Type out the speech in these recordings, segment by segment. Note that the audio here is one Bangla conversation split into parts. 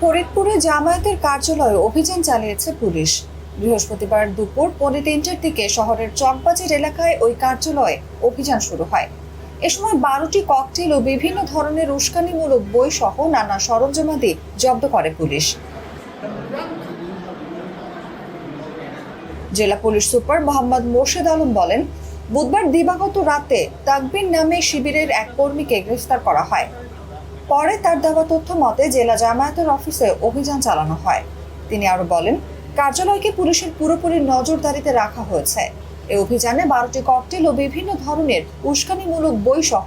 ফরিদপুরে জামায়াতের কার্যালয়ে অভিযান চালিয়েছে পুলিশ। বৃহস্পতিবার দুপুর পৌনে তিনটার দিকে শহরের চকবাজার এলাকায় ওই কার্যালয়ে অভিযান শুরু হয়। এ সময় বারোটি ককটেল ও বিভিন্ন ধরনের উস্কানিমূলক বই সহ নানা সরঞ্জামাদি জব্দ করে পুলিশ। জেলা পুলিশ সুপার মোহাম্মদ মোর্শেদ আলম বলেন, বুধবার দিবাগত রাতে তাকবির নামে শিবিরের এক কর্মীকে গ্রেফতার করা হয়। পরে তার দেওয়া তথ্য মতে জেলা জামায়াতের অফিসে অভিযান চালানো হয়। তিনি আরও বলেন, কার্যালয়কে পুলিশের পুরোপুরি নজরদারিতে রাখা হয়েছে। এই অভিযানে বারোটি ককটেল ও বিভিন্ন ধরনের উস্কানিমূলক বই সহ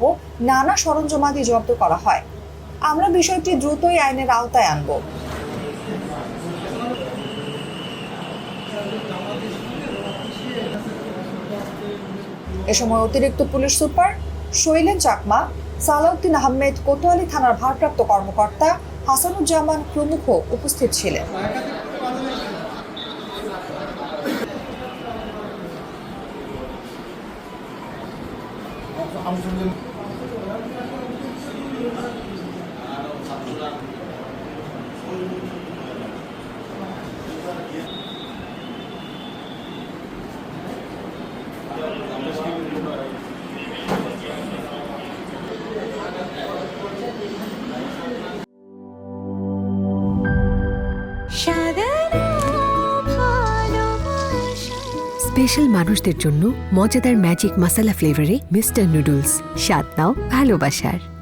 নানা সরঞ্জামাদি জব্দ করা হয়। আমরা বিষয়টি দ্রুতই আইনের আওতায় আনব। এ সময় অতিরিক্ত পুলিশ সুপার শৈলেন চাকমা সালাউদ্দিন আহমেদ কোতোয়ালি থানার ভারপ্রাপ্ত কর্মকর্তা হাসানুজ্জামান প্রমুখ উপস্থিত ছিলেন। স্পেশাল মানুষদের জন্য মজাদার ম্যাজিক মাসালা ফ্লেভারে মিস্টার নুডলস। স্বাদ নাও ভালোবাসার।